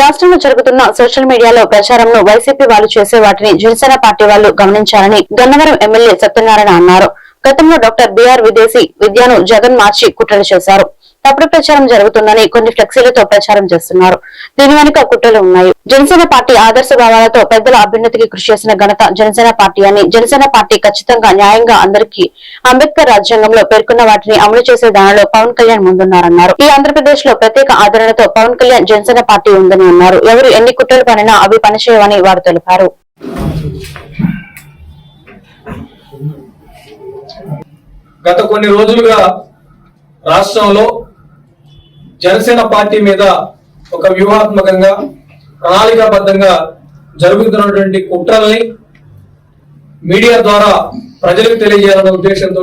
రాష్ట్రంలో జరుగుతున్న సోషల్ మీడియాలో ప్రచారంను వైసీపీ వాళ్ళు చేసే వాటిని జనసేన పార్టీ వాళ్ళు గమనించారని గన్నవరం ఎమ్మెల్యే సత్యనారాయణ అన్నారు. గతంలో డాక్టర్ బిఆర్ విదేశీ విద్యను జగన్ మార్చి కుట్రలు చేశారు. తప్పుడు ప్రచారం జరుగుతుందని కొన్ని ఫ్లెక్సీలతో ప్రచారం చేస్తున్నారు. దీని వెనుక కుట్రలు ఉన్నాయి. జనసేన పార్టీ ఆదర్శ భావాలతో పెద్దల అభ్యున్నతికి కృషి చేసిన ఘనత జనసేన పార్టీ అని జనసేన పార్టీ ఖచ్చితంగా న్యాయంగా అందరికీ అంబేద్కర్ రాజ్యాంగంలో పేర్కొన్న వాటిని అమలు చేసే దానిలో పవన్ కళ్యాణ్ ముందున్నారన్నారు. ఈ ఆంధ్రప్రదేశ్లో ప్రత్యేక ఆదరణతో పవన్ కళ్యాణ్ జనసేన పార్టీ ఉందని అన్నారు. ఎవరు ఎన్ని కుట్రలు పనినా అవి పనిచేయవని వారు తెలిపారు. గత కొన్ని రోజులుగా రాష్ట్రంలో జనసేన పార్టీ మీద ఒక వ్యూహాత్మకంగా ప్రణాళికాబద్ధంగా జరుగుతున్నటువంటి కుట్రల్ని మీడియా ద్వారా ప్రజలకు తెలియజేయాలన్న ఉద్దేశంతో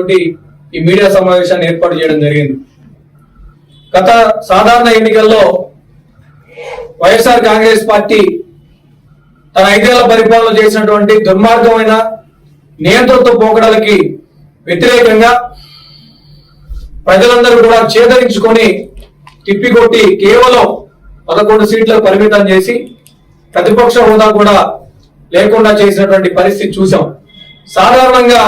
ఈ మీడియా సమావేశాన్ని ఏర్పాటు చేయడం జరిగింది. గత సాధారణ ఎన్నికల్లో వైఎస్ఆర్ కాంగ్రెస్ పార్టీ తన ఐదేళ్ళ పరిపాలన చేసినటువంటి దుర్మార్గమైన నియంత్రణతో పోకడలకి వ్యతిరేకంగా ప్రజలందరూ కూడా చేదరించుకొని తిప్పికొట్టి కేవలం పదకొండు సీట్లకు పరిమితం చేసి ప్రతిపక్ష హోదా కూడా లేకుండా చేసినటువంటి పరిస్థితి చూసాం సాధారణంగా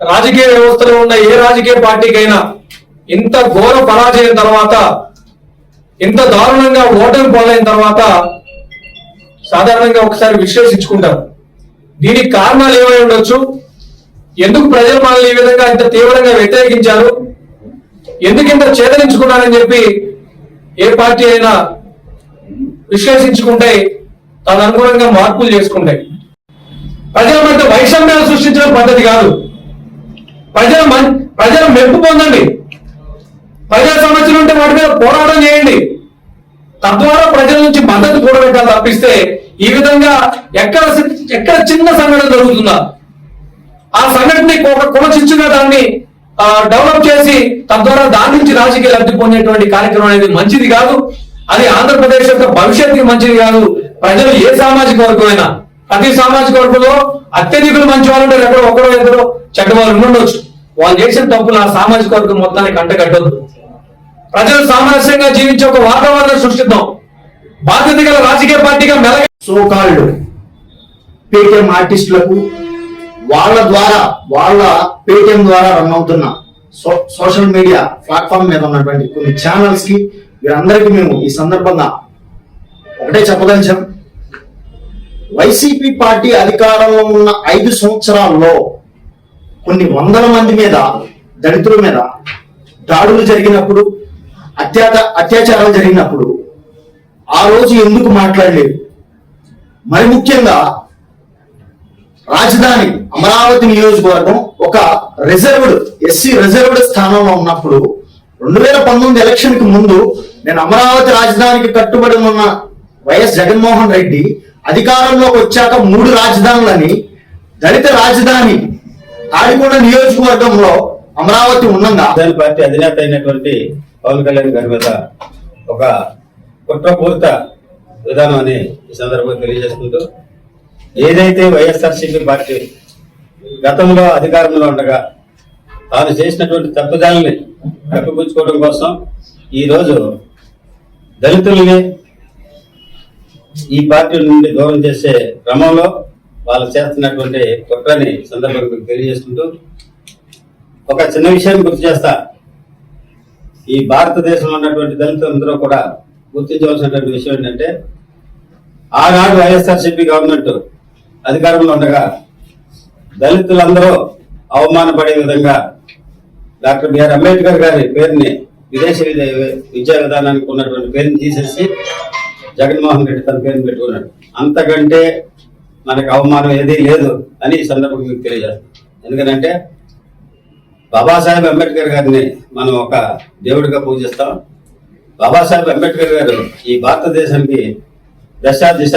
రాజకీయ వ్యవస్థలో ఉన్న ఏ రాజకీయ పార్టీకైనా ఇంత ఘోర పరాజయం తర్వాత ఇంత దారుణంగా ఓటమి పాలైన తర్వాత సాధారణంగా ఒకసారి విశ్లేషించుకుంటారు దీనికి కారణాలు ఏమై ఉండొచ్చు? ఎందుకు ప్రజలు మనల్ని ఈ విధంగా ఇంత తీవ్రంగా వ్యతిరేకించారు? ఎందుకు ఇంత చెప్పి ఏ పార్టీ అయినా విశ్లేషించుకుంటే తన అనుగుణంగా మార్పులు చేసుకుంటాయి ప్రజల మధ్య వైషమ్యాలు సృష్టించడం పద్ధతి కాదు. ప్రజల ప్రజల మెప్పు పొందండి. ప్రజా సమస్యలు ఉంటే వాటి మీద పోరాటం చేయండి. తద్వారా ప్రజల నుంచి మద్దతు కూడబెట్టాలి తప్పిస్తే ఈ విధంగా ఎక్కడ ఎక్కడ చిన్న సంఘటన జరుగుతుందా? ఆ సంఘటన ఒక కులచిచ్చుగా దాన్ని డెవలప్ చేసి తద్వారా దాని నుంచి రాజకీయ లబ్ధి పొందేటువంటి కార్యక్రమం అనేది మంచిది కాదు. అది ఆంధ్రప్రదేశ్ యొక్క భవిష్యత్తుకి మంచిది కాదు. ప్రజలు ఏ సామాజిక వర్గమైనా ప్రతి సామాజిక వర్గంలో అత్యధికులు మంచి వాళ్ళు ఉంటారు. ఎక్కడో ఒకరో ఇద్దరు చెడ్డ వాళ్ళు ఉండొచ్చు. వాళ్ళు చేసిన తప్పులు ఆ సామాజిక వర్గం మొత్తానికి అంటగట్టద్దు. ప్రజలు సామరస్యంగా జీవించే ఒక వాతావరణం సృష్టిద్దాం. బాధ్యత గల రాజకీయ పార్టీగా మెలగ సోకాళ్ళు పేటిఎం ఆర్టిస్టులకు వాళ్ళ ద్వారా వాళ్ళ పేటిఎం ద్వారా రన్ అవుతున్న సో సోషల్ మీడియా ప్లాట్ఫామ్ మీద ఉన్నటువంటి కొన్ని ఛానల్స్కి వీరందరికీ మేము ఈ సందర్భంగా ఒకటే చెప్పదలిచాం. వైసీపీ పార్టీ అధికారంలో ఉన్న ఐదు సంవత్సరాల్లో కొన్ని వందల మంది మీద దళితుల మీద దాడులు జరిగినప్పుడు అత్యాచ అత్యాచారాలు జరిగినప్పుడు ఆ రోజు ఎందుకు మాట్లాడలేదు? మరి ముఖ్యంగా రాజధాని అమరావతి నియోజకవర్గం ఒక రిజర్వ్డ్ ఎస్సీ రిజర్వ్డ్ స్థానంలో ఉన్నప్పుడు రెండు వేల పంతొమ్మిది ఎలక్షన్కి ముందు నేను అమరావతి రాజధానికి కట్టుబడి ఉన్న వైఎస్ జగన్మోహన్ రెడ్డి అధికారంలోకి వచ్చాక మూడు రాజధానులని దళిత రాజధాని తాడికొండ నియోజకవర్గంలో అమరావతి ఉన్నంగా జనసేన పార్టీ అధినేత అయినటువంటి పవన్ కళ్యాణ్ గారి మీద ఒక కుట్రపూరిత విధానం అని ఈ సందర్భంగా తెలియజేసుకుంటూ ఏదైతే వైఎస్ఆర్సీపీ పార్టీ గతంలో అధికారంలో ఉండగా తాను చేసినటువంటి తప్పుదాలని కప్పిపుచ్చుకోవడం కోసం ఈ రోజు దళితుల్ని ఈ పార్టీ నుండి దూరం చేసే క్రమంలో వాళ్ళు చేస్తున్నటువంటి కుట్రని సందర్భంగా తెలియజేసుకుంటూ ఒక చిన్న విషయాన్ని గుర్తు చేస్తా. ఈ భారతదేశంలో ఉన్నటువంటి దళితులందరూ కూడా గుర్తించవలసినటువంటి విషయం ఏంటంటే ఆనాడు వైఎస్ఆర్సీపీ గవర్నమెంట్ అధికారంలో ఉండగా దళితులందరూ అవమానపడే విధంగా డాక్టర్ బిఆర్ అంబేద్కర్ గారి పేరుని విదేశీ విద్య- విద్యా విధానానికి ఉన్నటువంటి పేరుని తీసేసి జగన్మోహన్ రెడ్డి తన పేరుని పెట్టుకున్నాడు. అంతకంటే మనకు అవమానం ఏదీ లేదు అని ఈ సందర్భంగా మీకు తెలియజేస్తాను. ఎందుకంటే బాబాసాహెబ్ అంబేద్కర్ గారిని మనం ఒక దేవుడిగా పూజిస్తాం. బాబాసాహెబ్ అంబేద్కర్ గారు ఈ భారతదేశానికి దశ దిశ